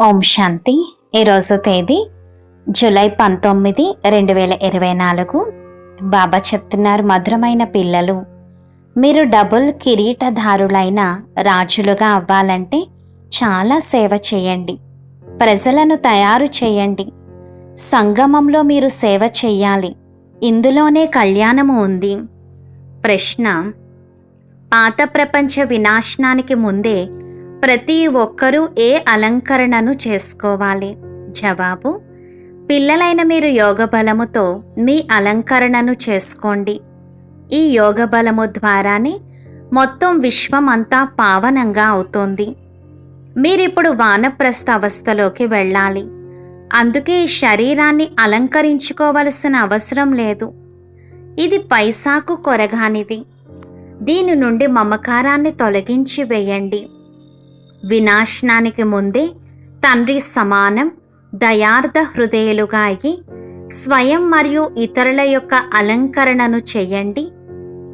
ఓం శాంతి. ఈరోజు తేదీ జూలై పంతొమ్మిది రెండు వేల ఇరవై నాలుగు. బాబా చెప్తున్నారు మధురమైన పిల్లలు. మీరు డబుల్ కిరీటధారులైన రాజులుగా అవ్వాలంటే చాలా సేవ చేయండి. ప్రజలను తయారు చేయండి. సంగమంలో మీరు సేవ చెయ్యాలి. ఇందులోనే కళ్యాణము ఉంది. ప్రశ్న పాత ప్రపంచ వినాశనానికి ముందే ప్రతి ఒక్కరూ ఏ అలంకరణను చేసుకోవాలి? జవాబు పిల్లలైన మీరు యోగ బలముతో మీ అలంకరణను చేసుకోండి. ఈ యోగ బలము ద్వారానే మొత్తం విశ్వం అంతా పావనంగా అవుతోంది. మీరిప్పుడు వానప్రస్థ అవస్థలోకి వెళ్ళాలి. అందుకే ఈ శరీరాన్ని అలంకరించుకోవలసిన అవసరం లేదు. ఇది పైసాకు కొరగానిది. దీని నుండి మమకారాన్ని తొలగించి వేయండి. వినాశనానికి ముందే తండ్రి సమానం దయార్థ హృదయులుగా అయి స్వయం మరియు ఇతరుల యొక్క అలంకరణను చేయండి.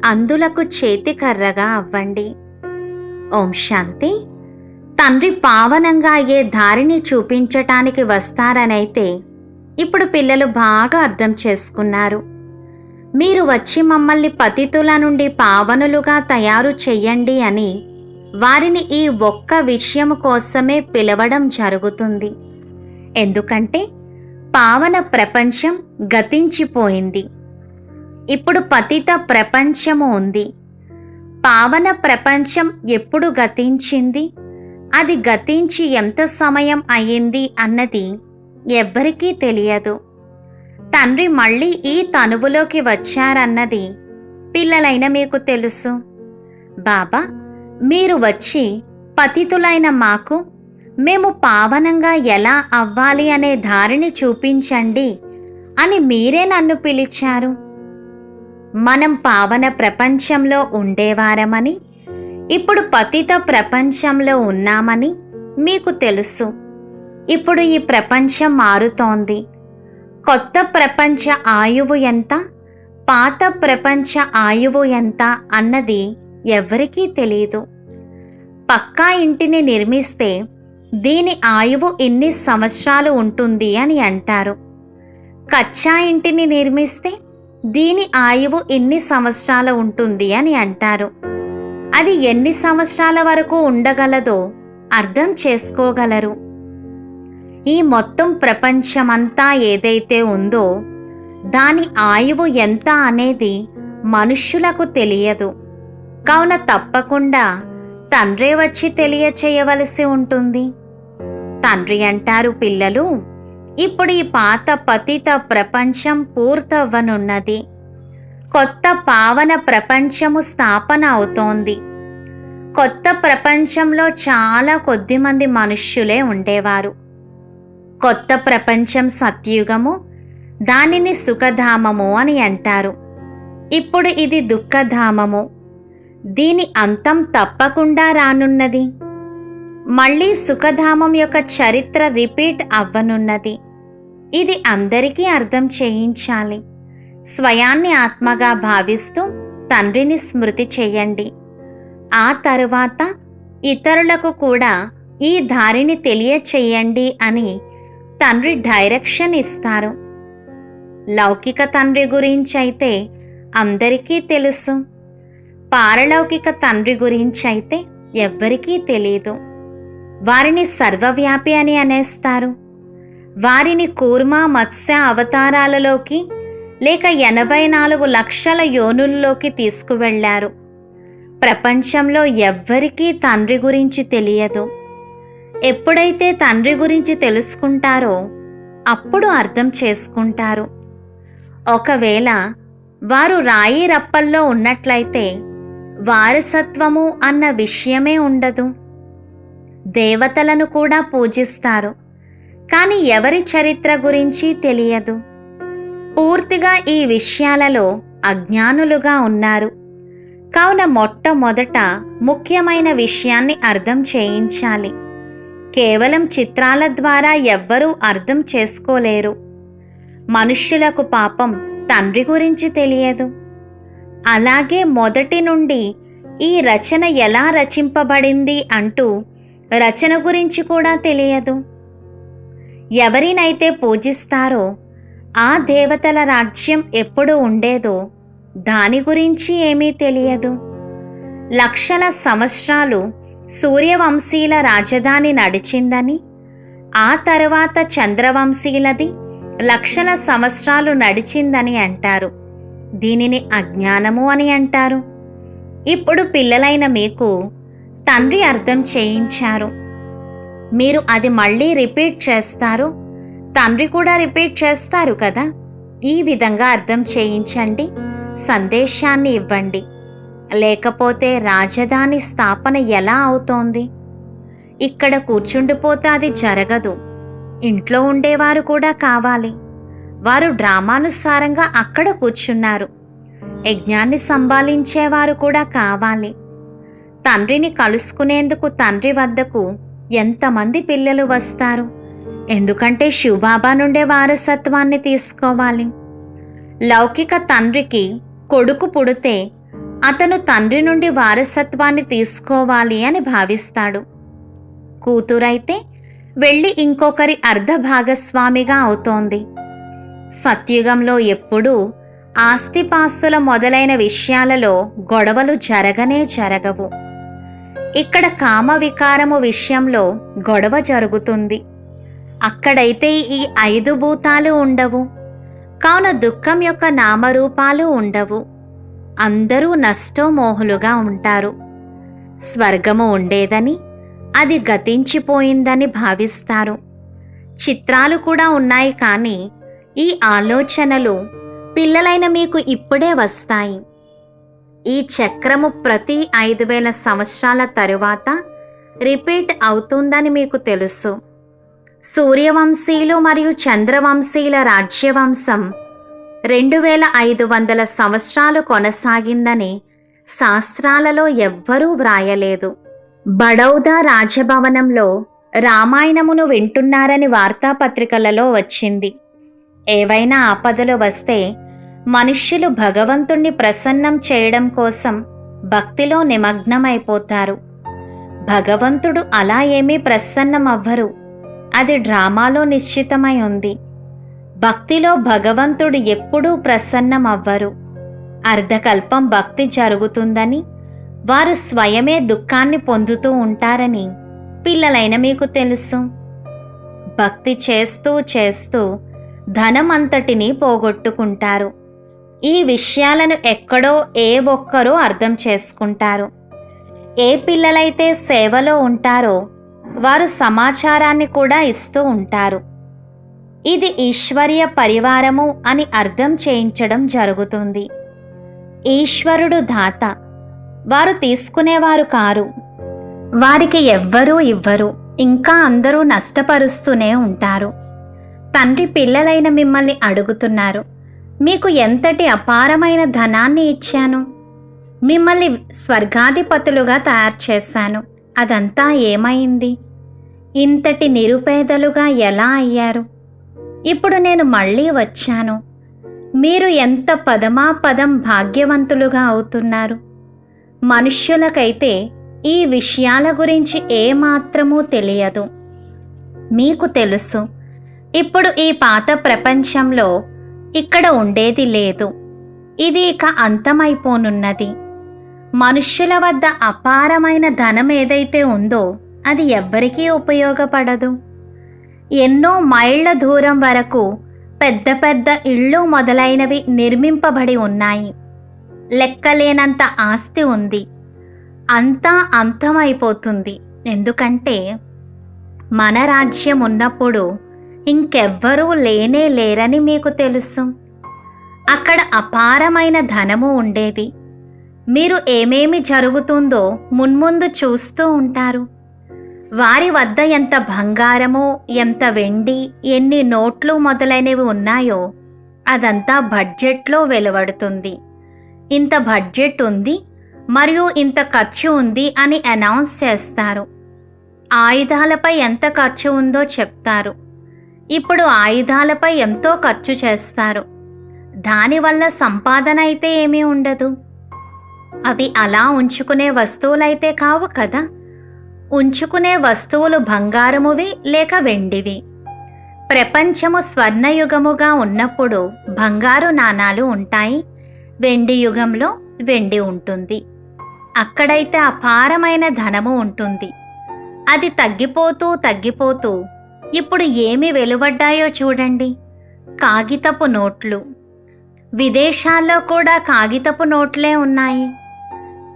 అందులకు చేతికర్రగా అవ్వండి. ఓం శాంతి. తండ్రి పావనంగా అయ్యే దారిని చూపించటానికి వస్తారనైతే ఇప్పుడు పిల్లలు బాగా అర్థం చేసుకున్నారు. మీరు వచ్చి మమ్మల్ని పతితుల నుండి పావనులుగా తయారు చెయ్యండి అని వారిని ఈ ఒక్క విషయం కోసమే పిలవడం జరుగుతుంది. ఎందుకంటే పావన ప్రపంచం గతించిపోయింది. ఇప్పుడు పతిత ప్రపంచము ఉంది. పావన ప్రపంచం ఎప్పుడు గతించింది? అది గతించి ఎంత సమయం అయింది అన్నది ఎవ్వరికీ తెలియదు. తండ్రి మళ్ళీ ఈ తనువులోకి వచ్చారన్నది పిల్లలైన మీకు తెలుసు. బాబా మీరు వచ్చి పతితులైన మాకు మేము పావనంగా ఎలా అవ్వాలి అనే దారిని చూపించండి అని మీరే నన్ను పిలిచారు. మనం పావన ప్రపంచంలో ఉండేవారమని ఇప్పుడు పతిత ప్రపంచంలో ఉన్నామని మీకు తెలుసు. ఇప్పుడు ఈ ప్రపంచం మారుతోంది. కొత్త ప్రపంచ ఆయువు ఎంత పాత ప్రపంచ ఆయువు ఎంత అన్నది ఎవరికీ తెలియదు పక్కా ఇంటిని నిర్మిస్తే దీని ఆయువు ఇన్ని సంవత్సరాలు ఉంటుంది అని అంటారు. కచ్చా ఇంటిని నిర్మిస్తే దీని ఆయువు ఇన్ని సంవత్సరాలు ఉంటుంది అని అంటారు. అది ఎన్ని సంవత్సరాల వరకు ఉండగలదో అర్థం చేసుకోగలరు. ఈ మొత్తం ప్రపంచమంతా ఏదైతే ఉందో దాని ఆయువు ఎంత అనేది మనుష్యులకు తెలియదు. కావున తప్పకుండా తండ్రే వచ్చి తెలియచేయవలసి ఉంటుంది. తండ్రి అంటారు పిల్లలు ఇప్పుడు ఈ పాత పతిత ప్రపంచం పూర్తవ్వనున్నది. కొత్త పావన ప్రపంచము స్థాపన అవుతోంది. కొత్త ప్రపంచంలో చాలా కొద్దిమంది మనుష్యులే ఉండేవారు. కొత్త ప్రపంచం సత్యుగము దానిని సుఖధామము అని అంటారు. ఇప్పుడు ఇది దుఃఖధామము. దీని అంతం తప్పకుండా రానున్నది. మళ్ళీ సుఖధామం యొక్క చరిత్ర రిపీట్ అవ్వనున్నది. ఇది అందరికీ అర్థం చేయించాలి. స్వయాన్ని ఆత్మగా భావిస్తూ తండ్రిని స్మృతి చేయండి. ఆ తరువాత ఇతరులకు కూడా ఈ దారిని తెలియచేయండి అని తండ్రి డైరెక్షన్ ఇస్తారు. లౌకిక తండ్రి గురించి అయితే అందరికీ తెలుసు. పారలౌకిక తండ్రి గురించి అయితే ఎవ్వరికీ తెలియదు వారిని సర్వవ్యాపి అని అనేస్తారు. వారిని కూర్మా మత్స్య అవతారాలలోకి లేక ఎనభై నాలుగు లక్షల యోనుల్లోకి తీసుకువెళ్ళారు ప్రపంచంలో ఎవ్వరికీ తండ్రి గురించి తెలియదు. ఎప్పుడైతే తండ్రి గురించి తెలుసుకుంటారో అప్పుడు అర్థం చేసుకుంటారు. ఒకవేళ వారు రాయి రప్పల్లో ఉన్నట్లయితే వారసత్వము అన్న విషయమే ఉండదు. దేవతలను కూడా పూజిస్తారు. కానీ ఎవరి చరిత్ర గురించి తెలియదు. పూర్తిగా ఈ విషయాలలో అజ్ఞానులుగా ఉన్నారు. కావున మొట్టమొదట ముఖ్యమైన విషయాన్ని అర్థం చేయించాలి. కేవలం చిత్రాల ద్వారా ఎవ్వరూ అర్థం చేసుకోలేరు. మనుష్యులకు పాపం తండ్రి గురించి తెలియదు. అలాగే మొదటి నుండి ఈ రచన ఎలా రచింపబడింది అంటూ రచన గురించి కూడా తెలియదు. ఎవరినైతే పూజిస్తారో ఆ దేవతల రాజ్యం ఎప్పుడు ఉండేదో దాని గురించి ఏమీ తెలియదు. లక్షల సంవత్సరాలు సూర్యవంశీల రాజధాని నడిచిందని ఆ తర్వాత చంద్రవంశీలది లక్షల సంవత్సరాలు నడిచిందని అంటారు. దీనిని అజ్ఞానము అని అంటారు. ఇప్పుడు పిల్లలైన మీకు తండ్రి అర్థం చేయించారు. మీరు అది మళ్ళీ రిపీట్ చేస్తారు. తండ్రి కూడా రిపీట్ చేస్తారు కదా. ఈ విధంగా అర్థం చేయించండి. సందేశాన్ని ఇవ్వండి. లేకపోతే రాజధాని స్థాపన ఎలా అవుతోంది? ఇక్కడ కూర్చుండిపోతే అది జరగదు. ఇంట్లో ఉండేవారు కూడా కావాలి. వారు డ్రామానుసారంగా అక్కడ కూర్చున్నారు. యజ్ఞాన్ని సంభాలించేవారు కూడా కావాలి. తండ్రిని కలుసుకునేందుకు తండ్రి వద్దకు ఎంతమంది పిల్లలు వస్తారు? ఎందుకంటే శివబాబా నుండే వారసత్వాన్ని తీసుకోవాలి. లౌకిక తండ్రికి కొడుకు పుడితే అతను తండ్రి నుండి వారసత్వాన్ని తీసుకోవాలి అని భావిస్తాడు. కూతురైతే వెళ్ళి ఇంకొకరి అర్ధ భాగస్వామిగా అవుతోంది. సత్యుగంలో ఎప్పుడూ ఆస్తిపాస్తుల మొదలైన విషయాలలో గొడవలు జరగనే జరగవు. ఇక్కడ కామ వికారము విషయంలో గొడవ జరుగుతుంది. అక్కడైతే ఈ ఐదు భూతాలు ఉండవు. కావున దుఃఖం యొక్క నామరూపాలు ఉండవు. అందరూ నష్టోమోహులుగా ఉంటారు. స్వర్గము ఉండేదని అది గతించిపోయిందని భావిస్తారు. చిత్రాలు కూడా ఉన్నాయి కానీ ఈ ఆలోచనలు పిల్లలైన మీకు ఇప్పుడే వస్తాయి. ఈ చక్రము ప్రతి ఐదు వేల సంవత్సరాల తరువాత రిపీట్ అవుతుందని మీకు తెలుసు. సూర్యవంశీయులు మరియు చంద్రవంశీయుల రాజ్యవంశం రెండు వేల ఐదు వందల సంవత్సరాలు కొనసాగిందని శాస్త్రాలలో ఎవ్వరూ వ్రాయలేదు. బడౌదా రాజభవనంలో రామాయణమును వింటున్నారని వార్తాపత్రికలలో వచ్చింది. ఏవైనా ఆపదలు వస్తే మనుష్యులు భగవంతుణ్ణి ప్రసన్నం చేయడం కోసం భక్తిలో నిమగ్నమైపోతారు. భగవంతుడు అలా ఏమీ ప్రసన్నమవ్వరు. అది డ్రామాలో నిశ్చితమై ఉంది. భక్తిలో భగవంతుడు ఎప్పుడూ ప్రసన్నమవ్వరు. అర్ధకల్పం భక్తి జరుగుతుందని వారు స్వయమే దుఃఖాన్ని పొందుతూ ఉంటారని పిల్లలైన మీకు తెలుసు. భక్తి చేస్తూ చేస్తూ ధనమంతటిని పోగొట్టుకుంటారు. ఈ విషయాలను ఎక్కడో ఏ ఒక్కరో అర్థం చేసుకుంటారు. ఏ పిల్లలైతే సేవలో ఉంటారో వారు సమాచారాన్ని కూడా ఇస్తూ ఉంటారు. ఇది ఈశ్వర్య పరివారము అని అర్థం చేయించడం జరుగుతుంది. ఈశ్వరుడు దాత. వారు తీసుకునేవారు కారు. వారికి ఎవ్వరూ ఇవ్వరు. ఇంకా అందరూ నష్టపరుస్తూనే ఉంటారు. తండ్రి పిల్లలైన మిమ్మల్ని అడుగుతున్నారు. మీకు ఎంతటి అపారమైన ధనాన్ని ఇచ్చాను? మిమ్మల్ని స్వర్గాధిపతులుగా తయారు చేశాను. అదంతా ఏమైంది? ఇంతటి నిరుపేదలుగా ఎలా అయ్యారు? ఇప్పుడు నేను మళ్ళీ వచ్చాను. మీరు ఎంత పదమా పదం భాగ్యవంతులుగా అవుతున్నారు? మనుష్యులకైతే ఈ విషయాల గురించి ఏమాత్రమూ తెలియదు. మీకు తెలుసు ఇప్పుడు ఈ పాత ప్రపంచంలో ఇక్కడ ఉండేది లేదు. ఇది ఇక అంతమైపోనున్నది. మనుష్యుల వద్ద అపారమైన ధనం ఏదైతే ఉందో అది ఎవ్వరికీ ఉపయోగపడదు. ఎన్నో మైళ్ళ దూరం వరకు పెద్ద పెద్ద ఇళ్ళు మొదలైనవి నిర్మింపబడి ఉన్నాయి. లెక్కలేనంత ఆస్తి ఉంది. అంతా అంతమైపోతుంది. ఎందుకంటే మన రాజ్యం ఉన్నప్పుడు ఇంకెవ్వరూ లేనే లేరని మీకు తెలుసు. అక్కడ అపారమైన ధనము ఉండేది. మీరు ఏమేమి జరుగుతుందో మున్ముందు చూస్తూ ఉంటారు. వారి వద్ద ఎంత బంగారము ఎంత వెండి ఎన్ని నోట్లు మొదలైనవి ఉన్నాయో అదంతా బడ్జెట్లో వెలువడుతుంది. ఇంత బడ్జెట్ ఉంది మరియు ఇంత ఖర్చు ఉంది అని అనౌన్స్ చేస్తారు. ఆయుధాలపై ఎంత ఖర్చు ఉందో చెప్తారు. ఇప్పుడు ఆయుధాలపై ఎంతో ఖర్చు చేస్తారు. దానివల్ల సంపాదన అయితే ఏమీ ఉండదు. అవి అలా ఉంచుకునే వస్తువులైతే కావు కదా. ఉంచుకునే వస్తువులు బంగారమువి లేక వెండివి. ప్రపంచము స్వర్ణయుగముగా ఉన్నప్పుడు బంగారు నాణాలు ఉంటాయి. వెండి యుగంలో వెండి ఉంటుంది. అక్కడైతే అపారమైన ధనము ఉంటుంది. అది తగ్గిపోతూ తగ్గిపోతూ ఇప్పుడు ఏమి వెలువడ్డాయో చూడండి. కాగితపు నోట్లు. విదేశాల్లో కూడా కాగితపు నోట్లే ఉన్నాయి.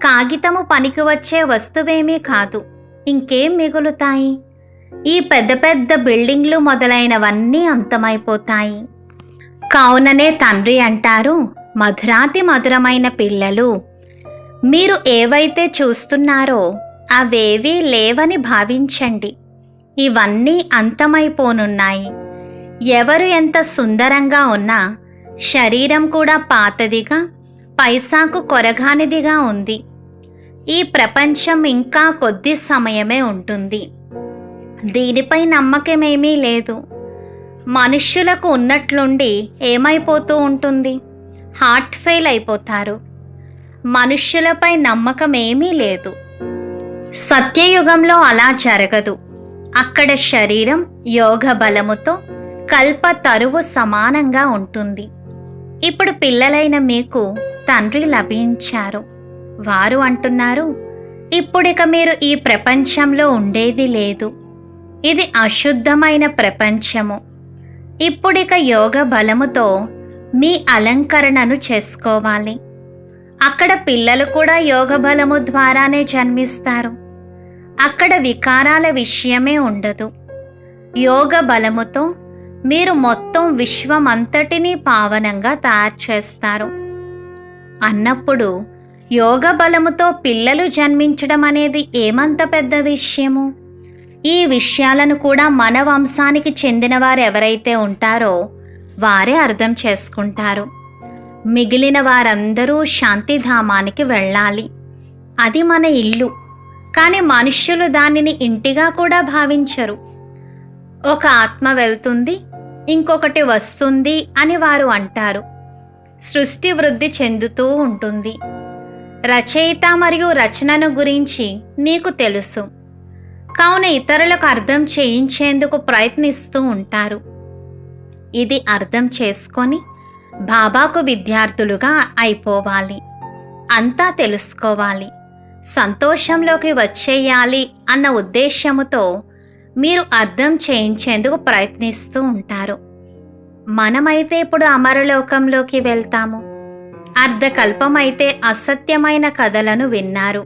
కాగితము పనికి వచ్చే వస్తువేమీ కాదు. ఇంకేం మిగులుతాయి? ఈ పెద్ద పెద్ద బిల్డింగ్లు మొదలైనవన్నీ అంతమైపోతాయి. కావుననే తండ్రి అంటారు మధురాతి మధురమైన పిల్లలు. మీరు ఏవైతే చూస్తున్నారో అవేవీ లేవని భావించండి. ఇవన్నీ అంతమైపోనున్నాయి. ఎవరు ఎంత సుందరంగా ఉన్నా శరీరం కూడా పాతదిగా పైసాకు కొరగానిదిగా ఉంది. ఈ ప్రపంచం ఇంకా కొద్ది సమయమే ఉంటుంది. దీనిపై నమ్మకమేమీ లేదు. మనుష్యులకు ఉన్నట్లుండి ఏమైపోతూ ఉంటుంది? హార్ట్ ఫెయిల్ అయిపోతారు. మనుష్యులపై నమ్మకం ఏమీ లేదు. సత్యయుగంలో అలా జరగదు. అక్కడ శరీరం యోగ బలముతో కల్ప తరువు సమానంగా ఉంటుంది. ఇప్పుడు పిల్లలైన మీకు తండ్రి లభించారు. వారు అంటున్నారు ఇప్పుడిక మీరు ఈ ప్రపంచంలో ఉండేది లేదు. ఇది అశుద్ధమైన ప్రపంచము. ఇప్పుడిక యోగ బలముతో మీ అలంకరణను చేసుకోవాలి. అక్కడ పిల్లలు కూడా యోగ బలము ద్వారానే జన్మిస్తారు. అక్కడ వికారాల విషయమే ఉండదు. యోగ బలముతో మీరు మొత్తం విశ్వమంతటినీ పావనంగా తయారు చేస్తారు. అన్నప్పుడు యోగ బలముతో పిల్లలు జన్మించడం అనేది ఏమంత పెద్ద విషయము? ఈ విషయాలను కూడా మన వంశానికి చెందిన వారు ఎవరైతే ఉంటారో వారే అర్థం చేసుకుంటారు. మిగిలిన వారందరూ శాంతిధామానికి వెళ్ళాలి. అది మన ఇల్లు. కానీ మనుష్యులు దానిని ఇంటిగా కూడా భావించరు. ఒక ఆత్మ వెళ్తుంది ఇంకొకటి వస్తుంది అని వారు అంటారు. సృష్టి వృద్ధి చెందుతూ ఉంటుంది. రచయిత మరియు రచనను గురించి మీకు తెలుసు. కావున ఇతరులకు అర్థం చేయించేందుకు ప్రయత్నిస్తూ ఉంటారు. ఇది అర్థం చేసుకొని బాబాకు విద్యార్థులుగా అయిపోవాలి. అంతా తెలుసుకోవాలి. సంతోషంలోకి వచ్చేయాలి అన్న ఉద్దేశముతో మీరు అర్థం చేయించేందుకు ప్రయత్నిస్తూ ఉంటారు. మనమైతే ఇప్పుడు అమరలోకంలోకి వెళ్తాము. అర్ధకల్పమైతే అసత్యమైన కథలను విన్నారు.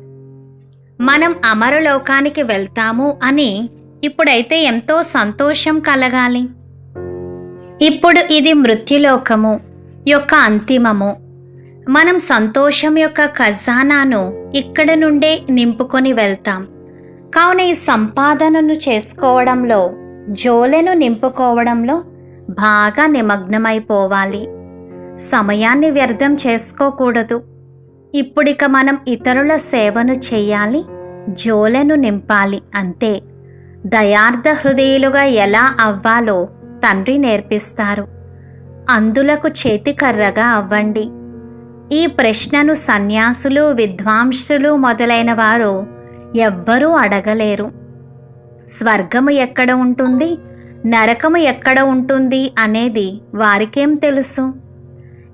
మనం అమరలోకానికి వెళ్తాము అని ఇప్పుడైతే ఎంతో సంతోషం కలగాలి. ఇప్పుడు ఇది మృత్యులోకము యొక్క అంతిమము. మనం సంతోషం యొక్క ఖజానాను ఇక్కడ నుండే నింపుకొని వెళ్తాం. కావున ఈ సంపాదనను చేసుకోవడంలో జోలెను నింపుకోవడంలో బాగా నిమగ్నమైపోవాలి. సమయాన్ని వ్యర్థం చేసుకోకూడదు. ఇప్పుడిక మనం ఇతరుల సేవను చేయాలి జోలెను నింపాలి అంతే. దయార్థ హృదయులుగా ఎలా అవ్వాలో తండ్రి నేర్పిస్తారు. అందులకు చేతికర్రగా అవ్వండి. ఈ ప్రశ్నను సన్యాసులు విద్వాంసులు మొదలైన వారు ఎవ్వరూ అడగలేరు. స్వర్గము ఎక్కడ ఉంటుంది? నరకము ఎక్కడ ఉంటుంది అనేది వారికేం తెలుసు?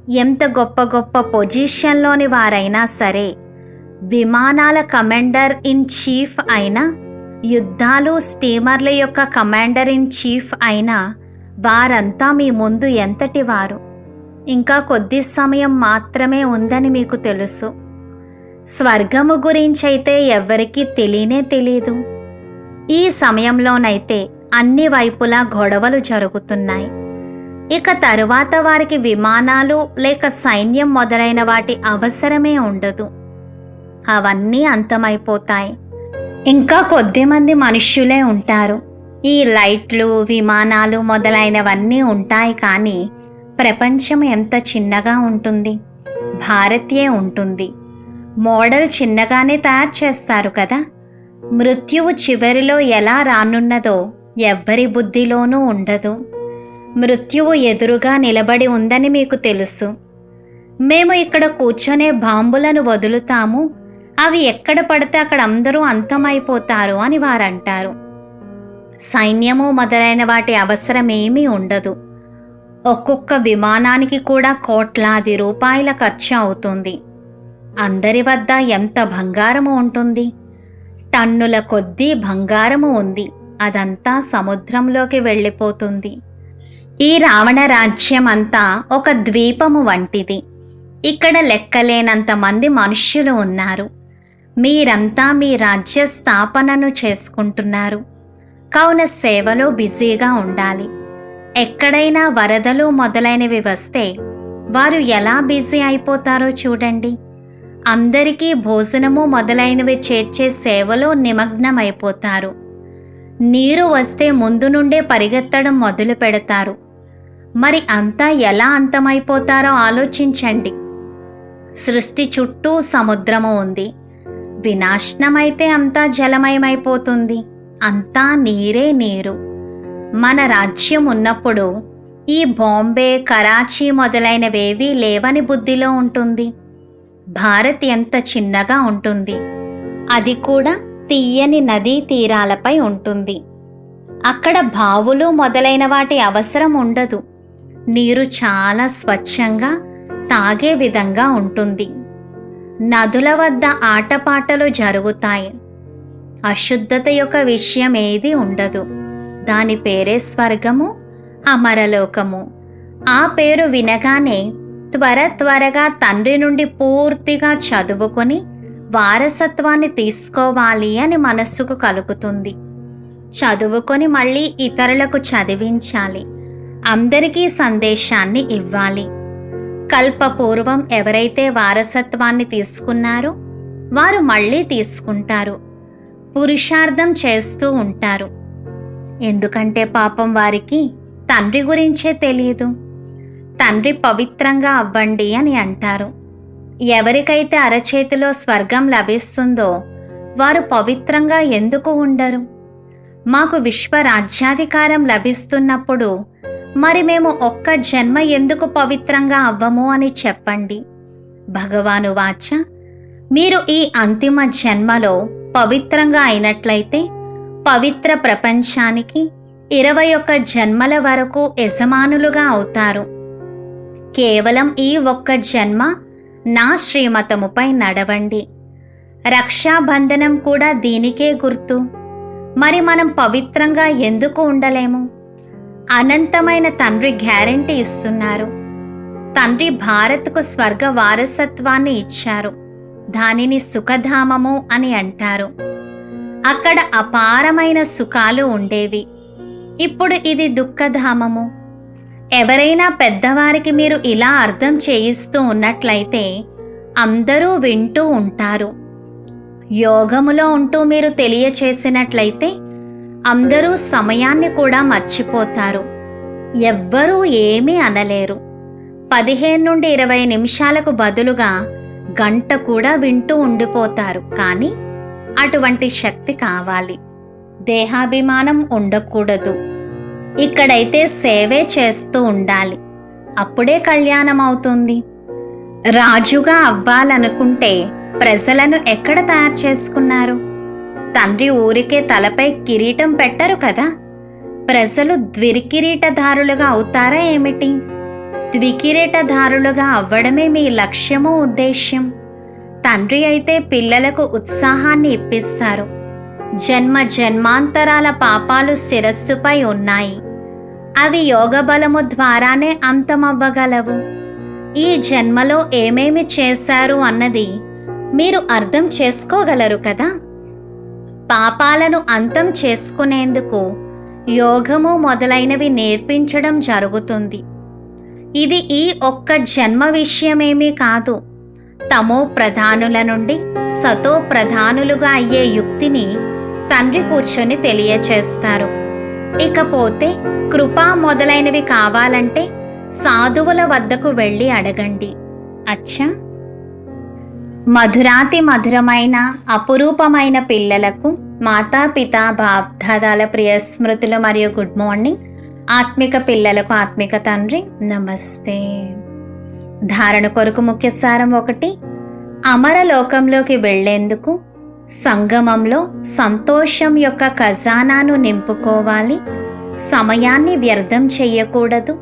ఎంత గొప్ప గొప్ప పొజిషన్లోని వారైనా సరే విమానాల కమాండర్ ఇన్ చీఫ్ అయినా యుద్ధాలు స్టీమర్ల యొక్క కమాండర్ ఇన్ చీఫ్ అయినా వారంతా మీ ముందు ఎంతటి వారు? ఇంకా కొద్ది సమయం మాత్రమే ఉందని మీకు తెలుసు. స్వర్గము గురించైతే ఎవ్వరికీ తెలియనే తెలియదు ఈ సమయంలోనైతే అన్ని వైపులా గొడవలు జరుగుతున్నాయి. ఇక తరువాత వారికి విమానాలు లేక సైన్యం మొదలైన వాటి అవసరమే ఉండదు. అవన్నీ అంతమైపోతాయి. ఇంకా కొద్దిమంది మనుష్యులే ఉంటారు. ఈ లైట్లు విమానాలు మొదలైనవన్నీ ఉంటాయి కానీ ప్రపంచం ఎంత చిన్నగా ఉంటుంది? భారతీయే ఉంటుంది. మోడల్ చిన్నగానే తయారు చేస్తారు కదా? మృత్యువు చివరిలో ఎలా రానున్నదో ఎవ్వరి బుద్ధిలోనూ ఉండదు. మృత్యువు ఎదురుగా నిలబడి ఉందని మీకు తెలుసు. మేము ఇక్కడ కూర్చొనే బాంబులను వదులుతాము. అవి ఎక్కడ పడితే అక్కడ అందరూ అంతమైపోతారు అని వారంటారు. సైన్యము మొదలైన వాటి అవసరం ఏమీ ఉండదు. ఒక్కొక్క విమానానికి కూడా కోట్లాది రూపాయల ఖర్చు అవుతుంది. అందరి వద్ద ఎంత బంగారము ఉంటుంది? టన్నుల కొద్దీ బంగారము ఉంది. అదంతా సముద్రంలోకి వెళ్ళిపోతుంది. ఈ రావణ రాజ్యం అంతా ఒక ద్వీపము వంటిది. ఇక్కడ లెక్కలేనంత మంది మనుష్యులు ఉన్నారు. మీరంతా మీ రాజ్య స్థాపనను చేసుకుంటున్నారు. కావున సేవలో బిజీగా ఉండాలి. ఎక్కడైనా వరదలు మొదలైనవి వస్తే వారు ఎలా బిజీ అయిపోతారో చూడండి. అందరికీ భోజనము మొదలైనవి చేర్చే సేవలో నిమగ్నమైపోతారు. నీరు వస్తే ముందు నుండే పరిగెత్తడం మొదలు పెడతారు. మరి అంతా ఎలా అంతమైపోతారో ఆలోచించండి. సృష్టి చుట్టూ సముద్రము ఉంది. వినాశనమైతే అంతా జలమయమైపోతుంది. అంతా నీరే నీరు. మన రాజ్యం ఉన్నప్పుడు ఈ బాంబే కరాచీ మొదలైనవేవీ లేవని బుద్ధిలో ఉంటుంది. భారత్ ఎంత చిన్నగా ఉంటుంది. అది కూడా తీయని నదీ తీరాలపై ఉంటుంది. అక్కడ బావులు మొదలైన వాటి అవసరం ఉండదు. నీరు చాలా స్వచ్ఛంగా తాగే విధంగా ఉంటుంది. నదుల వద్ద ఆటపాటలు జరుగుతాయి. అశుద్ధత యొక్క విషయం ఏది ఉండదు. దాని పేరే స్వర్గము అమరలోకము. ఆ పేరు వినగానే త్వర త్వరగా తండ్రి నుండి పూర్తిగా చదువుకొని వారసత్వాన్ని తీసుకోవాలి అని మనస్సుకు కలుగుతుంది. చదువుకొని మళ్ళీ ఇతరులకు చదివించాలి. అందరికీ సందేశాన్ని ఇవ్వాలి. కల్పపూర్వం ఎవరైతే వారసత్వాన్ని తీసుకున్నారో వారు మళ్ళీ తీసుకుంటారు. పురుషార్థం చేస్తూ ఉంటారు. ఎందుకంటే పాపం వారికి తండ్రి గురించే తెలియదు. తండ్రి పవిత్రంగా అవ్వండి అని అంటారు. ఎవరికైతే అరచేతిలో స్వర్గం లభిస్తుందో వారు పవిత్రంగా ఎందుకు ఉండరు? మాకు విశ్వ రాజ్యాధికారం లభిస్తున్నప్పుడు మరి మేము ఒక్క జన్మ ఎందుకు పవిత్రంగా అవ్వము అని చెప్పండి. భగవాను వాచ మీరు ఈ అంతిమ జన్మలో పవిత్రంగా అయినట్లయితే పవిత్ర ప్రపంచానికి ఇరవై ఒక్క జన్మల వరకు యజమానులుగా అవుతారు. కేవలం ఈ ఒక్క జన్మ నా శ్రీమతముపై నడవండి. రక్షాబంధనం కూడా దీనికే గుర్తు. మరి మనం పవిత్రంగా ఎందుకు ఉండలేము? అనంతమైన తండ్రి గ్యారంటీ ఇస్తున్నారు. తండ్రి భారత్కు స్వర్గ వారసత్వాన్ని ఇచ్చారు. దానిని సుఖధామము అని అంటారు. అక్కడ అపారమైన సుఖాలు ఉండేవి. ఇప్పుడు ఇది దుఃఖధామము. ఎవరైనా పెద్దవారికి మీరు ఇలా అర్థం చేయిస్తూ ఉన్నట్లయితే అందరూ వింటూ ఉంటారు. యోగములో ఉంటూ మీరు తెలియచేసినట్లయితే అందరూ సమయాన్ని కూడా మర్చిపోతారు. ఎవ్వరూ ఏమీ అనలేరు. పదిహేను నుండి ఇరవై నిమిషాలకు బదులుగా గంట కూడా వింటూ ఉండిపోతారు. కానీ అటువంటి శక్తి కావాలి. దేహాభిమానం ఉండకూడదు. ఇక్కడైతే సేవే చేస్తూ ఉండాలి. అప్పుడే కళ్యాణం అవుతుంది రాజుగా అవ్వాలనుకుంటే ప్రజలను ఎక్కడ తయారు చేసుకున్నారు? తండ్రి ఊరికే తలపై కిరీటం పెట్టరు కదా? ప్రజలు ద్విరికిరీటదారులుగా అవుతారా ఏమిటి? ద్వికిరీటదారులుగా అవ్వడమే మీ లక్ష్యము ఉద్దేశ్యం? తండ్రి అయితే పిల్లలకు ఉత్సాహాన్ని ఇప్పిస్తారు. జన్మ జన్మాంతరాల పాపాలు శిరస్సుపై ఉన్నాయి. అవి యోగ బలము ద్వారానే అంతమవ్వగలవు. ఈ జన్మలో ఏమేమి చేశారు అన్నది మీరు అర్థం చేసుకోగలరు కదా? పాపాలను అంతం చేసుకునేందుకు యోగము మొదలైనవి నేర్పించడం జరుగుతుంది. ఇది ఈ ఒక్క జన్మ విషయమేమీ కాదు. తమో ప్రధానుల నుండి సతో ప్రధానులుగా అయ్యే యుక్తిని తండ్రి కూర్చొని తెలియచేస్తారు. ఇకపోతే కృప మొదలైనవి కావాలంటే సాధువుల వద్దకు వెళ్ళి అడగండి. అచ్చా! మధురాతి మధురమైన అపురూపమైన పిల్లలకు మాతాపిత బాప్దాదాల ప్రియ స్మృతులు మరియు గుడ్ మార్నింగ్. ఆత్మిక పిల్లలకు ఆత్మిక తండ్రి నమస్తే. ధారణ కొరకు ముఖ్య సారం ఒకటి అమరలోకంలోకి వెళ్ళేందుకు సంగమంలో సంతోషం యొక్క ఖజానాను నింపుకోవాలి. సమయాన్ని వ్యర్థం చెయ్యకూడదు.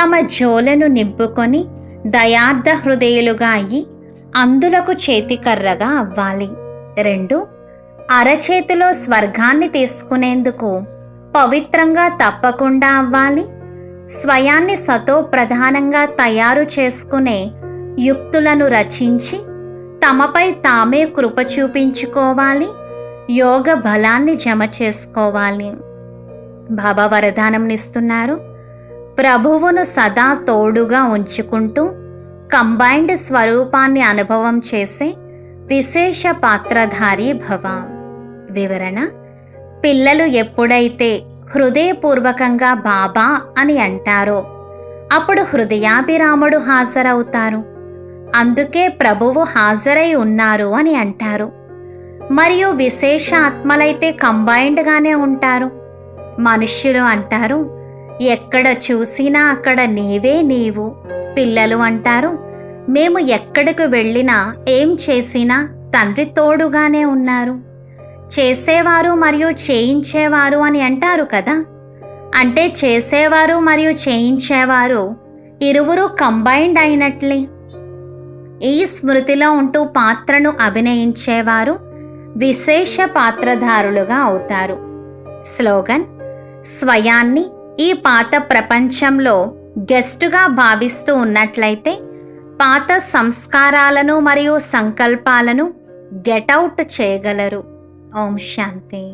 తమ జోలను నింపుకొని దయార్థ హృదయులుగా అయ్యి అందులకు చేతికర్రగా అవ్వాలి. రెండు అరచేతిలో స్వర్గాన్ని తీసుకునేందుకు పవిత్రంగా తప్పకుండా అవ్వాలి. స్వయాన్ని సతో ప్రధానంగా తయారు చేసుకునే యుక్తులను రచించి తమపై తామే కృప చూపించుకోవాలి యోగ బలాన్ని జమ చేసుకోవాలి. బాబా వరదానంనిస్తున్నారు ప్రభువును సదా తోడుగా ఉంచుకుంటూ కంబైన్డ్ స్వరూపాన్ని అనుభవం చేసే విశేష పాత్రధారి భవ. వివరణ పిల్లలు ఎప్పుడైతే హృదయపూర్వకంగా బాబా అని అంటారో. అప్పుడు హృదయాభిరాముడు హాజరవుతారు. అందుకే ప్రభువు హాజరై ఉన్నారు అని అంటారు. మరియు విశేష ఆత్మలైతే కంబైన్డ్గానే ఉంటారు. మనుష్యులు అంటారు ఎక్కడ చూసినా అక్కడ నీవే నీవు. పిల్లలు అంటారు మేము ఎక్కడికి వెళ్ళినా ఏం చేసినా తండ్రి తోడుగానే ఉన్నారు. చేసేవారు మరియు చేయించేవారు అని అంటారు కదా? అంటే చేసేవారు మరియు చేయించేవారు ఇరువురు కంబైన్డ్ అయినట్లే. ఈ స్మృతిలో ఉంటూ పాత్రను అభినయించేవారు విశేష పాత్రధారులుగా అవుతారు. స్లోగన్ స్వయాన్ని ఈ పాత ప్రపంచంలో గెస్టుగా భావిస్తూ ఉన్నట్లయితే పాత సంస్కారాలను మరియు సంకల్పాలను గెటౌట్ చేయగలరు. ఓం శాంతి